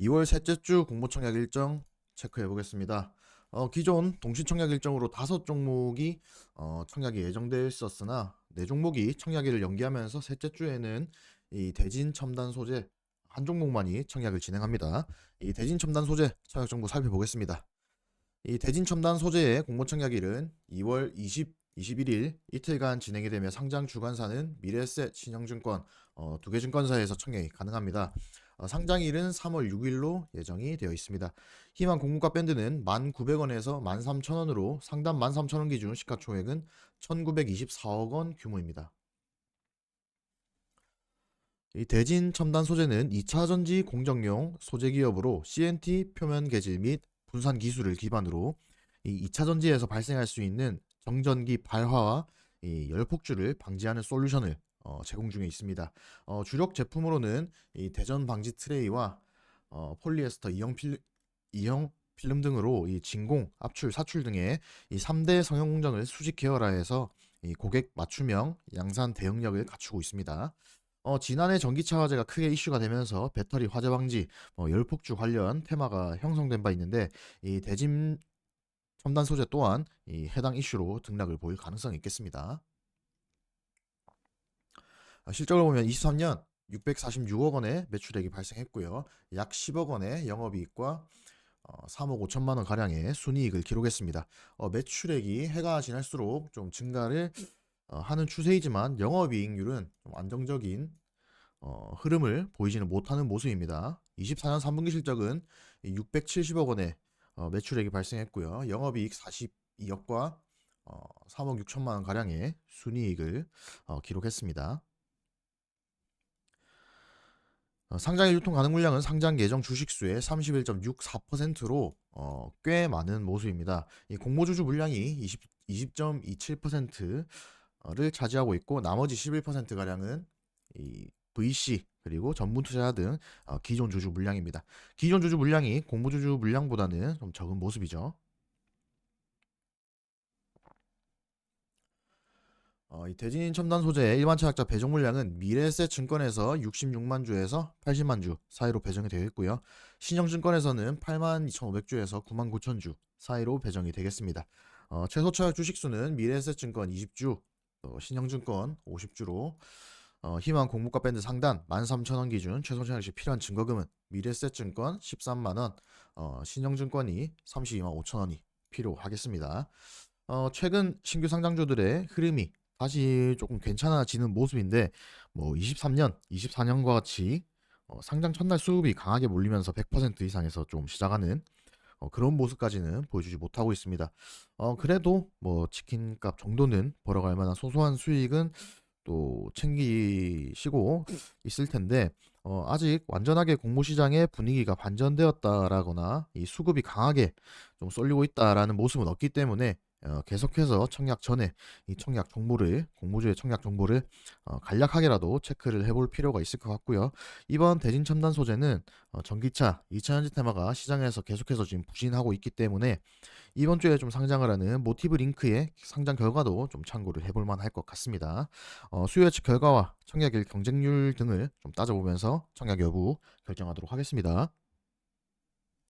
2월 셋째 주 공모청약 일정 체크해 보겠습니다. 어, 기존 동시청약 일정으로 다섯 종목이 어, 청약이 예정되어 있었으나 네 종목이 청약일을 연기하면서 셋째 주에는 이 대진 첨단 소재 한 종목만이 청약을 진행합니다. 이 대진 첨단 소재 청약 정보 살펴보겠습니다. 이 대진 첨단 소재의 공모 청약일은 2월 20, 21일 이틀간 진행이 되며 상장 주관사는 미래에셋, 신영증권 어, 두 개 증권사에서 청약이 가능합니다. 어, 상장일은 3월 6일로 예정이 되어 있습니다. 희망 공모가 밴드는 1,900원에서 13,000원으로 상단 13,000원 기준 시가총액은 1,924억 원 규모입니다. 이 대진 첨단 소재는 2차 전지 공정용 소재 기업으로 CNT 표면 개질 및 분산 기술을 기반으로 이 2차 전지에서 발생할 수 있는 정전기 발화와 이 열폭주를 방지하는 솔루션을 어, 제공 중에 있습니다. 어, 주력 제품으로는 이 대전 방지 트레이와 어, 폴리에스터 이형 필 이형 필름 등으로 이 진공, 압출, 사출 등의 이 3대 성형 공정을 수직 계열화해서 이 고객 맞춤형 양산 대응력을 갖추고 있습니다. 어, 지난해 전기차 화재가 크게 이슈가 되면서 배터리 화재 방지, 뭐 열폭주 관련 테마가 형성된 바 있는데 이 대진 첨단 소재 또한 이 해당 이슈로 등락을 보일 가능성이 있겠습니다. 아, 실적을 보면 23년 646억 원의 매출액이 발생했고요. 약 10억 원의 영업이익과 어, 3억 5천만 원 가량의 순이익을 기록했습니다. 어, 매출액이 해가 지날수록 좀 증가를 어, 하는 추세이지만 영업이익률은 좀 안정적인 어, 흐름을 보이지는 못하는 모습입니다. 24년 3분기 실적은 670억 원의 어, 매출액이 발생했고요. 영업이익 42억과 어, 3억 6천만 원 가량의 순이익을 어, 기록했습니다. 어, 상장일 유통 가능 물량은 상장 예정 주식수의 31.64%로 어, 꽤 많은 모습입니다. 이 공모주주 물량이 20, 20.27%를 차지하고 있고 나머지 11% 가량은 이 VC 그리고 전문 투자자 등 어, 기존 주주 물량입니다. 기존 주주 물량이 공모주주 물량보다는 좀 적은 모습이죠. 어, 이 대진 첨단 소재의 일반 차약자 배정 물량은 미래에셋 증권에서 66만 주에서 80만 주 사이로 배정이 되어 있고요. 신영증권에서는 8만 2,500주에서 9만 9천 주 사이로 배정이 되겠습니다. 어, 최소 차약 주식수는 미래에셋 증권 20주, 어, 신영증권 50주로 어, 희망 공모가 밴드 상단 13,000원 기준 최소 차약 시 필요한 증거금은 미래에셋 증권 13만 원, 어, 신영증권이 32만 5천 원이 필요하겠습니다. 어, 최근 신규 상장주들의 흐름이 다시 조금 괜찮아지는 모습인데 뭐 23년, 24년과 같이 어, 상장 첫날 수급이 강하게 몰리면서 100% 이상에서 좀 시작하는 어, 그런 모습까지는 보여주지 못하고 있습니다. 어, 그래도 뭐 치킨값 정도는 벌어갈 만한 소소한 수익은 또 챙기시고 있을 텐데 어, 아직 완전하게 공모시장의 분위기가 반전되었다라거나 이 수급이 강하게 좀 쏠리고 있다라는 모습은 없기 때문에 어, 계속해서 청약 전에 이 청약 정보를 공모주의 청약 정보를 어, 간략하게라도 체크를 해볼 필요가 있을 것 같고요. 이번 대진 첨단 소재는 어, 전기차 2차 전지 테마가 시장에서 계속해서 지금 부진하고 있기 때문에 이번 주에 좀 상장을 하는 모티브 링크의 상장 결과도 좀 참고를 해볼 만할 것 같습니다. 어, 수요 예측 결과와 청약일 경쟁률 등을 좀 따져보면서 청약 여부 결정하도록 하겠습니다.